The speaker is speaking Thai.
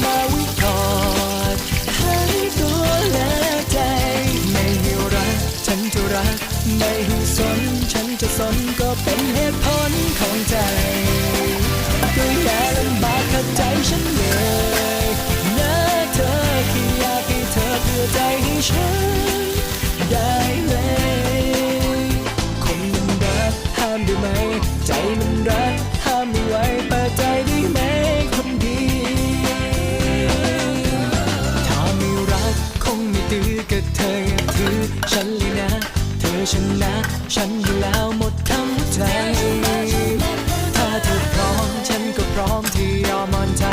ไวิกอดทั้งตัวและใจไม่ให้รักฉันจะรักไม่ให้สน ฉันจะสนก็เป็นเหตุผลของใจก็อย่าลำบากขัดใจฉันเลยนะเธอแค่อยากให้เธอเพื่อใจให้ฉัน ได้เลย คนมันรักห้ามได้ไหม ใจมันรักห้ามไม่ไหวเปิดใจได้ไหมคนดี ถ้าไม่รักคงไม่ตื้อกับเธออย่าถือฉันเลยนะ เธอชนะ ฉันอยู่แล้วหมดทั้งใจ ถ้าเธอพร้อมฉันก็พร้อมที่ยอมอ่อนใจ